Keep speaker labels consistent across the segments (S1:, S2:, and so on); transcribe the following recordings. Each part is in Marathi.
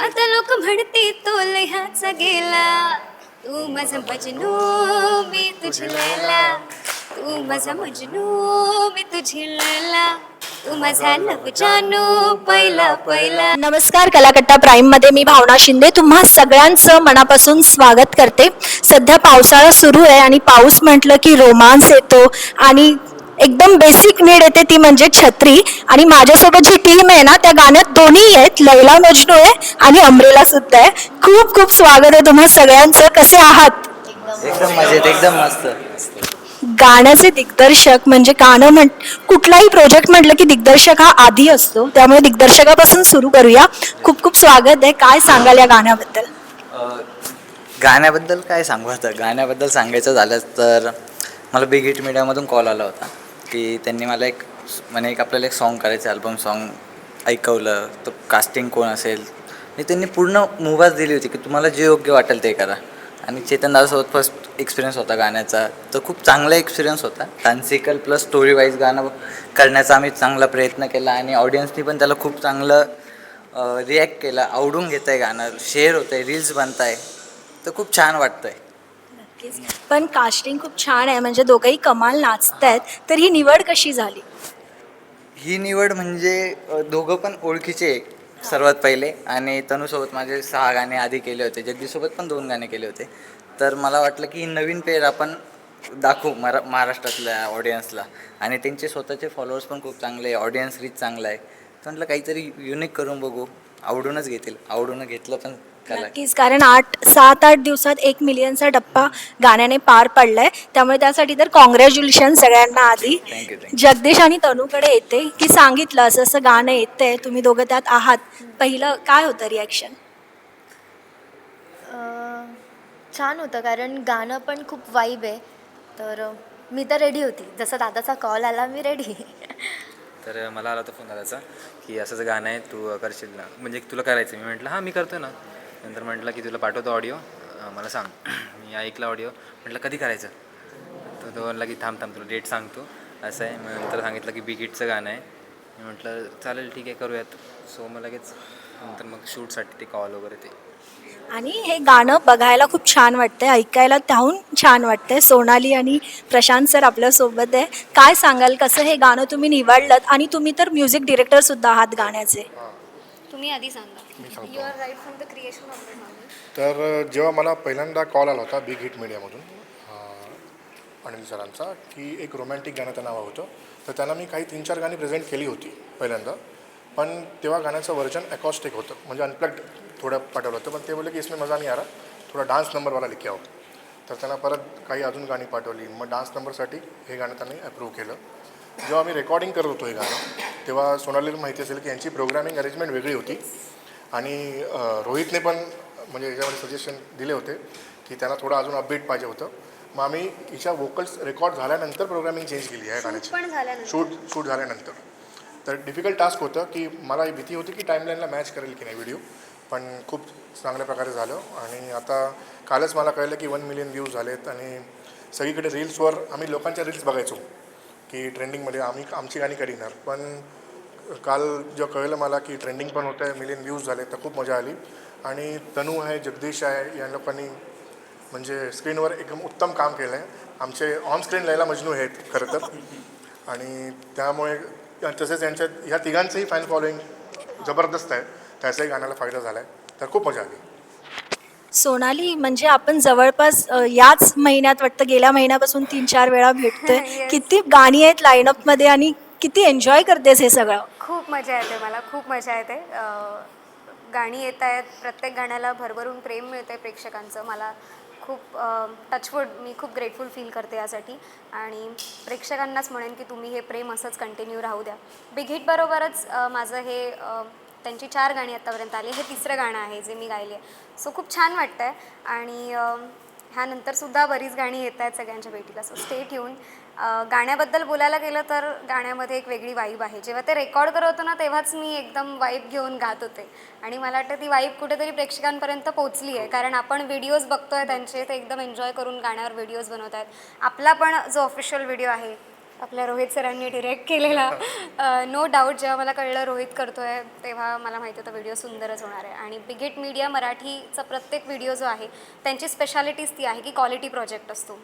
S1: आता लोक म्हणते तो लह्याचा गेला. तू माझा मजनू मी तुझी लैला. तू माझा मजनू मी तुझी लैला. तू माझा लव जानू पहिला पहिला.
S2: नमस्कार कलाकट्टा प्राईममध्ये मी भावना शिंदे तुम्हा सगळ्यांचं मनापासून स्वागत करते. सध्या पावसाळा सुरू आहे आणि पाऊस म्हटलं की रोमांस येतो आणि एकदम बेसिक नीड येते ती म्हणजे छत्री. आणि माझ्यासोबत जी टीम आहे ना त्या गाण्यात दोन्ही आहेत. लैला मजनू आहे आणि अमरेला सुद्धा आहे. खूप खूप स्वागत आहे तुम्हा सगळ्यांचं. कसे आहात?
S3: एकदम मजेत एकदम मस्त.
S2: गाण्याचे दिग्दर्शक म्हणजे गाणं म्हण कुठलाही प्रोजेक्ट म्हटलं की दिग्दर्शक हा आधी असतो. त्यामुळे दिग्दर्शकापासून सुरू करूया. खूप खूप स्वागत आहे. काय सांगाल या गाण्याबद्दल?
S3: गाण्याबद्दल काय सांगू आता? गाण्याबद्दल सांगायचं झालं तर मला बिग हिट मीडियामधून कॉल आला होता. की त्यांनी मला एक म्हणे एक आपल्याला एक सॉन्ग करायचं अल्बम सॉन्ग ऐकवलं. तर कास्टिंग कोण असेल? आणि त्यांनी पूर्ण मुभाच दिली होती की तुम्हाला जे योग्य वाटेल ते करा. आणि चेतन दादासोबत फर्स्ट एक्सपिरियन्स होता गाण्याचा. तर खूप चांगला एक्सपिरियन्स होता. डान्सिकल प्लस स्टोरी वाईज गाणं करण्याचा आम्ही चांगला प्रयत्न केला आणि ऑडियन्सनी पण त्याला खूप चांगलं रिॲक्ट केला. आवडून घेत आहे गाणं. शेअर होतं आहे रील्स बनत आहे तर खूप छान वाटतं आहे
S2: पण कास्टिंग खूप छान आहे. म्हणजे दोघंही कमाल नाचतायत. तर ही निवड कशी झाली?
S3: ही निवड म्हणजे अ, दोघं पण ओळखीचे आहे, सर्वात पहिले. आणि तनूसोबत माझे सहा गाणे आधी केले होते. जगदीसोबत पण दोन गाणे केले होते. तर मला वाटलं की ही नवीन पेर आपण दाखवू मरा महाराष्ट्रातल्या ऑडियन्सला आणि त्यांचे स्वतःचे फॉलोअर्स पण खूप चांगले आहे. ऑडियन्स रीच चांगला आहे. तर म्हटलं काहीतरी युनिक करून बघू. आवडूनच घेतील. आवडून घेतलं पण कला
S2: नक्कीच. कारण आठ सात आठ दिवसात एक मिलियनचा टप्पा गाण्याने पार पडलाय. त्यामुळे त्यासाठी तर कॉंग्रॅच्युलेशन सगळ्यांना आधी.
S3: थँक्यू थँक्यू
S2: जगदीश आणि तनूकडे येते. की सांगितलं असं असं गाणं येतंय तुम्ही दोघं त्यात आहात. पहिलं काय होतं रिॲक्शन
S4: अं, छान होतं कारण गाणं पण खूप वाईब आहे. तर अं, मी तर रेडी होती. जसं दादाचा कॉल आला मी रेडी
S5: तर मला आला होता फोन दादाचा की असंच गाणं आहे तू करशील ना. म्हणजे तुला करायचं मी म्हटलं हां मी करतो ना. नंतर म्हटलं की तुला पाठवतो ऑडिओ. मला सांग. मी ऐकला ऑडिओ. म्हटलं कधी करायचं? तर तो म्हणला की थांब थांब तुला डेट सांगतो. असं आहे. मग नंतर सांगितलं की बिगिटचं गाणं आहे. मी म्हटलं चालेल ठीक आहे करूयात. सो मग लगेच नंतर मग शूटसाठी ते कॉल वगैरे ते.
S2: आणि हे गाणं बघायला खूप छान वाटतंय. ऐकायला त्याहून छान वाटतंय. सोनाली आणि प्रशांत सर आपल्यासोबत आहे. काय सांगाल? कसं हे गाणं तुम्ही निवडलं आणि तुम्ही तर म्युझिक डिरेक्टर सुद्धा आहात गाण्याचे.
S1: तुम्ही आधी सांगा. You are right from the creation of the
S6: तर जेव्हा मला पहिल्यांदा कॉल आला होता बिग हिट मीडियामधून अं, अनिल सरांचा की एक रोमॅन्टिक गाणं त्यांना हवं होतं तर त्यांना मी काही तीन चार गाणी प्रेझेंट केली होती पहिल्यांदा. पण तेव्हा गाण्याचं व्हर्जन अकॉस्टिक होतं म्हणजे अनप्लग्ड थोडं पाठवलं होतं पण ते बोलले की इसमें मजा नाही आ रहा थोडा डान्स नंबरवाला लिखी आहो तर त्यांना परत काही अजून गाणी पाठवली. मग डान्स नंबरसाठी हे गाणं त्यांनी अप्रूव्ह केलं. जेव्हा मी रेकॉर्डिंग करत होतो हे गाणं तेव्हा सोनालीला माहिती असेल की यांची प्रोग्रामिंग अरेंजमेंट वेगळी होती. आणि रोहितने पण म्हणजे याच्यामध्ये सजेशन दिले होते की त्यांना थोडं अजून अपडेट पाहिजे होतं. मग आम्ही हिच्या वोकल्स रेकॉर्ड झाल्यानंतर प्रोग्रामिंग चेंज केली आहे गाण्याची. शूट शूट झाल्यानंतर. तर डिफिकल्ट टास्क होतं की मला ही भीती होती की टाईमलाईनला मॅच करेल की नाही व्हिडिओ पण खूप चांगल्या प्रकारे झालं. आणि आता कालच मला कळलं की वन मिलियन व्ह्यूज झालेत आणि सगळीकडे रील्सवर आम्ही लोकांच्या रील्स बघायचो. की ट्रेंडिंगमध्ये आम्ही आमची गाणी करीणार पण काल जेव्हा कळलं मला की ट्रेंडिंग पण होतं आहे मिलियन व्ह्यूज झाले तर खूप मजा आली. आणि तनू आहे जगदीश आहे या लोकांनी म्हणजे स्क्रीनवर एकदम उत्तम काम केलं आहे आमचे ऑन स्क्रीन लैला मजनू आहेत खरं तर. आणि त्यामुळे तसेच यांच्या ह्या तिघांचंही फॅन फॉलोईंग जबरदस्त आहे. त्याचाही गाण्याला फायदा झाला आहे तर खूप मजा आली.
S2: सोनाली म्हणजे आपण जवळपास अ, याच महिन्यात वाटतं गेल्या महिन्यापासून तीन चार वेळा भेटतोय.
S1: Yes.
S2: किती गाणी आहेत लाईनअपमध्ये आणि किती एन्जॉय करतेस हे सगळं?
S1: खूप मजा येते मला खूप मजा येते. अं, गाणी येत आहेत प्रत्येक गाण्याला भरभरून प्रेम मिळते प्रेक्षकांचं. मला खूप टचवूड मी खूप ग्रेटफुल फील करते यासाठी. आणि प्रेक्षकांनाच म्हणेन की तुम्ही हे प्रेम असंच कंटिन्यू राहू द्या. बिग हिटबरोबरच अं, माझं हे त्यांची चार गाणी आत्तापर्यंत आली. हे तिसरं गाणं आहे जे मी गायले सो खूप छान वाटतं आहे आणि ह्यानंतरसुद्धा बरीच गाणी येत आहेत सगळ्यांच्या भेटीला. सो स्टेट येऊन गाण्याबद्दल बोलायला गेलं तर गाण्यामध्ये एक वेगळी वाईब आहे. जेव्हा ते रेकॉर्ड करत होतो ना तेव्हाच मी एकदम वाईब घेऊन गात होते. आणि मला वाटतं ती वाईब कुठेतरी प्रेक्षकांपर्यंत पोचली आहे. कारण आपण व्हिडिओज बघतोय त्यांचे ते एकदम एन्जॉय करून गाण्यावर व्हिडिओज बनवत आहेत. आपला पण जो ऑफिशियल व्हिडिओ आहे आपल्या रोहित सरांनी डिरेक्ट केलेला. नो डाऊट जेव्हा मला कळलं रोहित करतोय तेव्हा मला माहिती होतं व्हिडिओ सुंदरच होणार आहे. आणि बिगेट मीडिया मराठीचा प्रत्येक व्हिडिओ जो आहे त्यांची स्पेशालिटीज ती आहे की क्वालिटी प्रोजेक्ट असतो.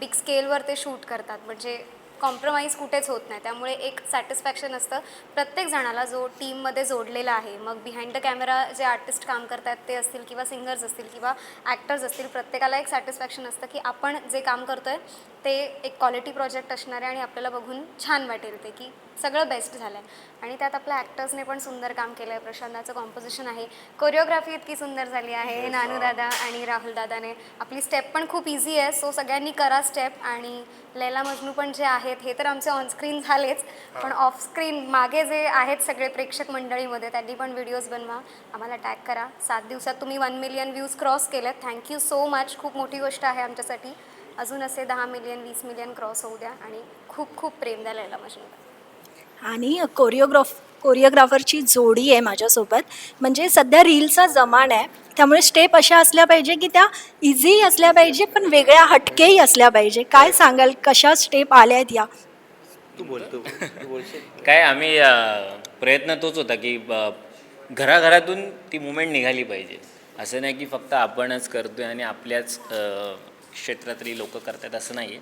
S1: बिग स्केलवर ते शूट करतात. म्हणजे कॉम्प्रोमाइज कुठेच होत नाही. त्यामुळे एक सॅटिस्फॅक्शन असतं. प्रत्येक जणाला जो टीममध्ये जोडलेला आहे मग बिहाइंड द कॅमेरा जे आर्टिस्ट काम करतात ते असतील किंवा सिंगर्स असतील किंवा ॲक्टर्स असतील प्रत्येकाला एक सॅटिस्फॅक्शन असतं की आपण जे काम करतो आहे ते एक क्वालिटी प्रोजेक्ट असणार आहे आणि आपल्याला बघून छान वाटेल ते की सगळं बेस्ट झालं आहे आणि त्यात आपल्या ॲक्टर्सने पण सुंदर काम केलं आहे प्रशांताचं कॉम्पोजिशन आहे. कोरिओग्राफी इतकी सुंदर झाली आहे. नानू दादा आणि राहुल दादाने. आपली स्टेप पण खूप इझी आहे. सो सगळ्यांनी करा स्टेप आणि लैला मजनू पण जे आहेत. हे तर आमचे ऑनस्क्रीन झालेच. पण ऑफस्क्रीन मागे जे आहेत सगळे प्रेक्षक मंडळीमध्ये त्यांनी पण व्हिडिओज बनवा. आम्हाला टॅग करा. सात दिवसात तुम्ही वन मिलियन व्ह्यूज क्रॉस केलेत. थँक्यू सो मच खूप मोठी गोष्ट आहे आमच्यासाठी. अजून असे दहा मिलियन वीस मिलियन क्रॉस होऊ द्या. आणि खूप खूप प्रेम द्या लैला मजनूला
S2: आणि कोरिओग्राफ कोरिओग्राफरची जोडी आहे माझ्यासोबत. म्हणजे सध्या रीलचा जमाना आहे. त्यामुळे स्टेप अशा असल्या पाहिजे की त्या इझी असल्या पाहिजे पण वेगळ्या हटकेही असल्या पाहिजे. काय सांगाल? कशा स्टेप आल्या आहेत या
S7: काय आम्ही अ, प्रयत्न तोच होता की अ, घराघरातून ती मुवमेंट निघाली पाहिजे. असं नाही की फक्त आपणच करतोय आणि आपल्याच अ, क्षेत्रातली लोक करतात असं नाही आहे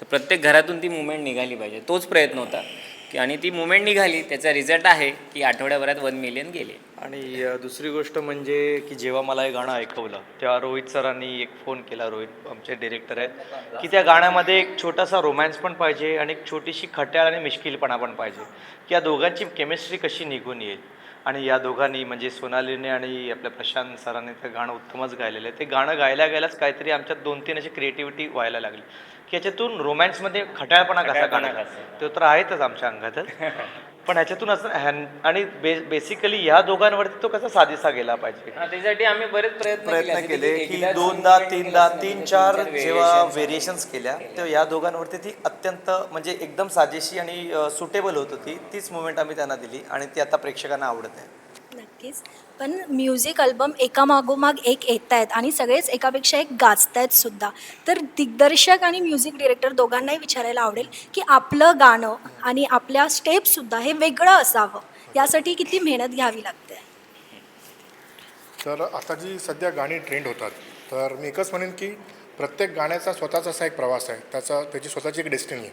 S7: तर प्रत्येक घरातून ती मुवमेंट निघाली पाहिजे. तोच प्रयत्न होता. की आणि ती मुवमेंट निघाली त्याचा रिझल्ट आहे की आठवड्याभरात वन मिलियन गेले.
S8: आणि दुसरी गोष्ट म्हणजे की जेव्हा मला हे गाणं ऐकवलं तेव्हा रोहित सरांनी एक फोन केला रोहित आमचे डिरेक्टर आहेत की त्या गाण्यामध्ये एक छोटासा रोमॅन्स पण पाहिजे आणि एक छोटीशी खट्याळ आणि मिश्किलपणा पण पाहिजे की या दोघांची केमिस्ट्री कशी निघून येईल. आणि या दोघांनी म्हणजे सोनालीने आणि आपल्या प्रशांत सरांनी ते गाणं उत्तमच गायलेलं आहे. ते गाणं गायला गायलाच काहीतरी आमच्यात दोन तीन अशी क्रिएटिव्हिटी व्हायला लागली. की याच्यातून रोमॅन्समध्ये खट्याळपणा कसा
S7: कसा.
S8: तो तर आहेतच आमच्या अंगातच. पण ह्याच्यातून असं ह्यान- आणि बे बेसिकली ह्या दोघांवरती तो कसा साजेसा गेला पाहिजे?
S7: त्याच्यासाठी आम्ही बरेच प्रयत्न
S8: प्रयत्न केले
S7: की
S8: दोनदा तीनदा तीन
S7: दोन
S8: चार जेव्हा व्हेरिएशन्स केल्या तेव्हा या दोघांवरती ती अत्यंत म्हणजे एकदम साजेशी आणि सुटेबल होत होती. तीच मुवमेंट आम्ही त्यांना दिली आणि ती आता प्रेक्षकांना आवडत आहे.
S2: नक्कीच. पण म्युझिक अल्बम एकामागोमाग एक येत आहेत आणि सगळेच एकापेक्षा एक गाजत आहेत सुद्धा. तर दिग्दर्शक आणि म्युझिक डिरेक्टर दोघांनाही विचारायला आवडेल की आपलं गाणं आणि आपल्या स्टेपसुद्धा हे वेगळं असावं. यासाठी किती मेहनत घ्यावी लागते?
S6: तर आता जी सध्या गाणी ट्रेंड होतात तर मी एकच म्हणेन की प्रत्येक गाण्याचा स्वतःचा असा एक प्रवास आहे. त्याचा त्याची स्वतःची एक डेस्टिनी आहे.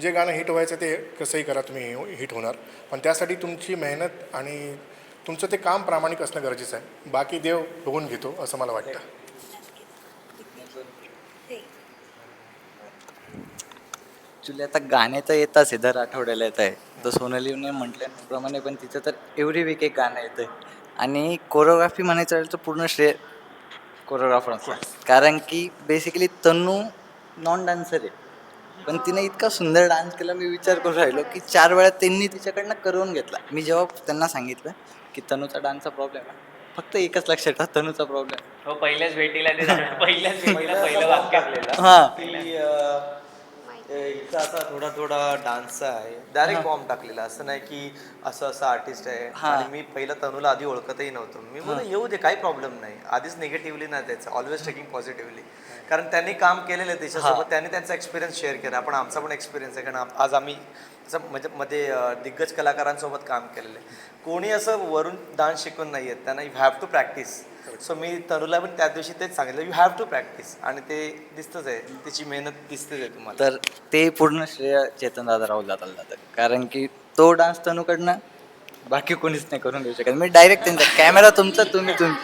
S6: जे गाणं हिट व्हायचं ते कसंही करा तुम्ही हिट होणार. पण त्यासाठी तुमची मेहनत आणि तुमचं ते काम प्रामाणिक असणं गरजेचं आहे. बाकी देव बघून घेतो असं मला वाटतं.
S3: ॲक्च्युली आता गाणे तर येताच आहे दर आठवड्याला येत आहे. तर सोनालीने म्हटल्याप्रमाणे पण तिचं तर एव्हरी वीक एक गाणं येतं आहे आणि कोरिओग्राफी म्हणायचं तर पूर्ण श्रेय कोरिओग्राफर कारण की बेसिकली तनू नॉन डान्सर आहे. पण तिने इतका सुंदर डान्स केला मी विचार करून राहिलो की चार वेळा त्यांनी तिच्याकडनं करून घेतला. मी जेव्हा त्यांना सांगितलं की तनूचा डान्सचा प्रॉब्लेम आहे फक्त एकच लक्षात ठेवा तनूचा प्रॉब्लेम
S7: हो पहिल्याच भेटीला ते झालं. पहिल्याच पहिलं वाक्य आपल्याला.
S3: हां.
S8: हिचा असा थोडा थोडा डान्सचा आहे. डायरेक्ट बॉम्ब टाकलेला. असं नाही की असं असं आर्टिस्ट आहे. आणि मी पहिला तनुला आधी ओळखतही नव्हतो. मी बोललो येऊ दे काही प्रॉब्लेम नाही. आधीच निगेटिव्हली नाही त्याचं ऑलवेज टेकिंग पॉझिटिव्हली कारण त्यांनी काम केलेलं आहे त्याच्यासोबत. त्यांनी त्यांचा एक्सपिरियन्स शेअर केला. आपण आमचा पण एक्सपिरियन्स आहे. कारण आज आम्ही म्हणजे मध्ये दिग्गज कलाकारांसोबत काम केलेलं आहे. कोणी असं वरून डान्स शिकून नाही आहेत त्यांना you have to practice so मी तनुला पण त्या दिवशी तेच सांगितलं यू हॅव टू प्रॅक्टिस आणि ते दिसतंच आहे तिची मेहनत दिसतेच आहे तुम्हाला.
S3: तर ते पूर्ण श्रेय चेतन दादा राहुल जाताला जातं. कारण की तो डान्स तनूकडनं बाकी कोणीच नाही करून देऊ शकत. मी डायरेक्ट त्यांचा कॅमेरा तुमचा तुम्ही तुम्ही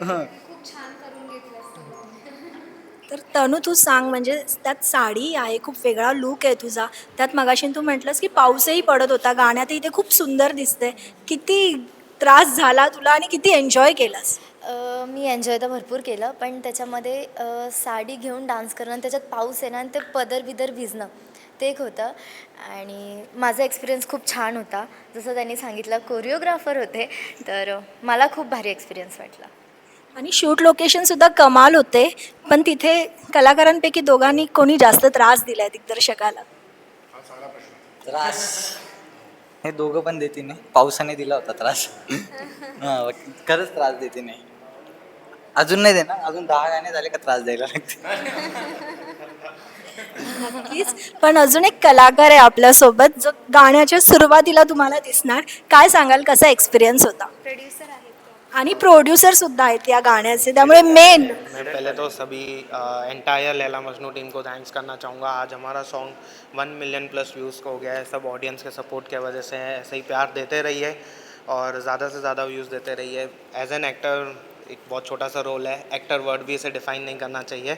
S2: तर तनू तू सांग म्हणजे त्यात साडी आहे खूप वेगळा लुक आहे तुझा. त्यात मगाशी तू म्हटलंस की पाऊसही पडत होता गाण्यातही ते खूप सुंदर दिसते किती त्रास झाला तुला आणि किती एन्जॉय केलास?
S4: मी एन्जॉय तर भरपूर केलं पण त्याच्यामध्ये साडी घेऊन डान्स करणं त्याच्यात पाऊस येणं आणि ते पदर बिदर भिजणं ते एक होतं. आणि माझा एक्सपिरियन्स खूप छान होता. जसं त्यांनी सांगितलं कोरिओग्राफर होते. तर मला खूप भारी एक्सपिरियन्स वाटला.
S2: आणि शूट लोकेशनसुद्धा कमाल होते पण तिथे कलाकारांपैकी दोघांनी कोणी जास्त त्रास दिलाय दिग्दर्शकाला?
S3: त्रास? हे दोघं पण देते नाही पावसाने दिला होता त्रास. हां खरंच त्रास देते नाही अजून नाही देणार? अजून दहा गाणे झाले का त्रास द्यायला लागते
S2: नक्कीच. पण अजून एक कलाकार आहे आपल्यासोबत जो गाण्याच्या सुरुवातीला तुम्हाला दिसणार. काय सांगाल? कसा एक्सपिरियन्स होता?
S1: प्रोड्युसर आहेत
S2: आणि प्रोड्युसर सुद्धा आहेत या गाण्याचे, त्यामुळे मेन
S9: मैं पहले तो सभी एंटायर लैला मजनू टीम को थैंक्स करना चाहूँगा। आज हमारा song one million plus views का हो गया है। सब ऑडियंस के सपोर्ट के वजह से ऐसे ही प्यार देते रहिए और ज़्यादा से ज़्यादा व्यूज़ देते रहिए। एज एन एक्टर एक बहुत छोटा सा रोल है। एक्टर वर्ड भी इसे डिफाइन नहीं करना चाहिए।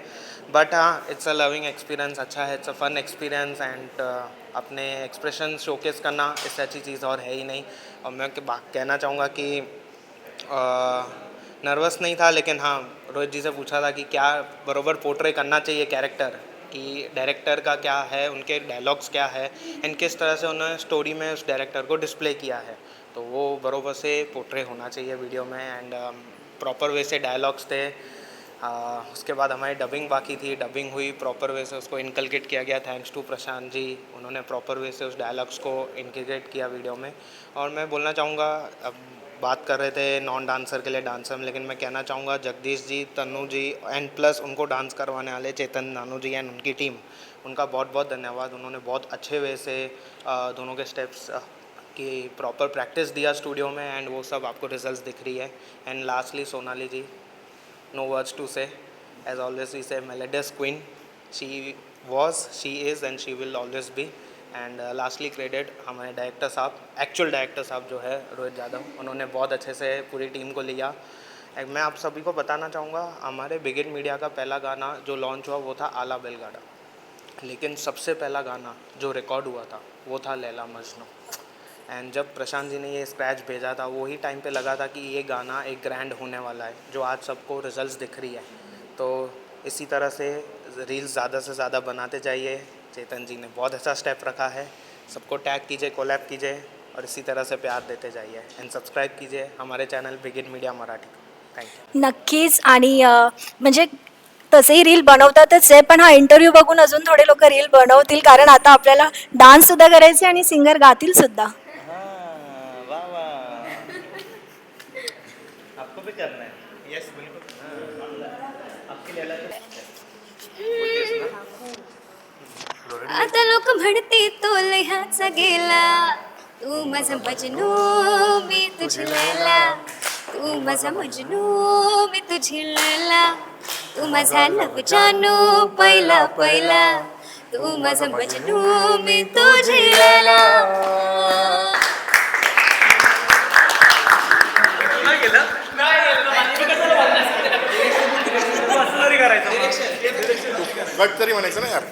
S9: बट हाँ इट्स अ लविंग एक्सपीरियंस अच्छा है it's a fun experience and अपने एक्सप्रेशन शोकेस करना, इससे अच्छी चीज़ और है ही नहीं। और मैं कहना चाहूँगा कि नर्वस नहीं था लेकिन हाँ रोहित जी से पूछा था कि क्या बरोबर पोर्ट्रे करना चाहिए कैरेक्टर कि डायरेक्टर का क्या है उनके डायलॉग्स क्या है एंड किस तरह से उन्होंने स्टोरी में उस डायरेक्टर को डिस्प्ले किया है। तो वो बरोबर से पोर्ट्रे होना चाहिए वीडियो में एंड प्रॉपर वे से डायलॉग्स थे। आ, उसके बाद हमारी डबिंग बाकी थी। डबिंग हुई प्रॉपर वे से उसको इनकलकेट किया गया थैंक्स टू प्रशांत जी। उन्होंने प्रॉपर वे से उस डायलॉग्स को इंटीग्रेट किया वीडियो में। और मैं बोलना चाहूँगा अब बात कर रहे थे नॉन डांसर के लिए डांसर में लेकिन मैं कहना चाहूँगा जगदीश जी तन्नू जी एंड प्लस उनको डांस करवाने वाले चेतन नानू जी एंड उनकी टीम उनका बहुत बहुत धन्यवाद। उन्होंने बहुत अच्छे वे से दोनों के स्टेप्स की प्रॉपर प्रैक्टिस दिया स्टूडियो में एंड वो सब आपको रिजल्ट्स दिख रही है। And lastly Sonali ji no words to say as always we say Melodious queen she was, she is and she will always be. And lastly credit हमारे डायरेक्टर साहब एक्चुअल डायरेक्टर साहब जो है, रोहित यादव उन्होंने बहुत अच्छे से पूरी टीम को लिया। एक मैं आप सभी को बताना चाहूँगा, हमारे बिगिन मीडिया का पहला गाना जो लॉन्च हुआ, वो था आला बेलगाड़ा। लेकिन सबसे पहला गाना जो रिकॉर्ड हुआ था, वो था लैला मजनू। एंड जब प्रशांत जी ने ये स्क्रैच भेजा था वही टाइम पे लगा था कि ये गाना एक ग्रैंड होने वाला है, जो आज सबको रिजल्ट्स दिख रही है। तो इसी तरह से रील्स ज़्यादा से ज़्यादा बनाते जाइए। चेतन जी ने बहुत अच्छा स्टेप रखा है। सबको टैग कीजिए कोलैब कीजिए और इसी तरह से प्यार देते जाइए। एंड सब्सक्राइब कीजिए हमारे चैनल बिगिन मीडिया मराठी को। थैंक यू
S2: नक्कीच आणि अ, म्हणजे तसेही रील बनवतातच आहे पण हा इंटरव्ह्यू बघून अजून थोडे लोक रील बनवतील कारण आता आपल्याला डान्स सुद्धा करायचे आणि सिंगर गातील सुद्धा.
S9: वाह वाह आपको भी करना है. यस बिल्कुल. आपके लिए
S1: आता लोक म्हणते तो लह्याचा गेला. तू माझा मजनू मी तुझी लैला. तू माझा मजनू मी तुझी लैला. तू माझा लव जानू पहिला पहिला. तू माझा मजनू मी तुझी लैला.
S6: गट तरी म्हणायचं ना यार.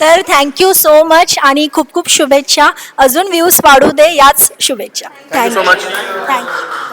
S2: तर थँक्यू सो मच आणि खूप खूप शुभेच्छा. अजून व्ह्यूज वाढू दे याच शुभेच्छा.
S6: Much.
S2: थँक्यू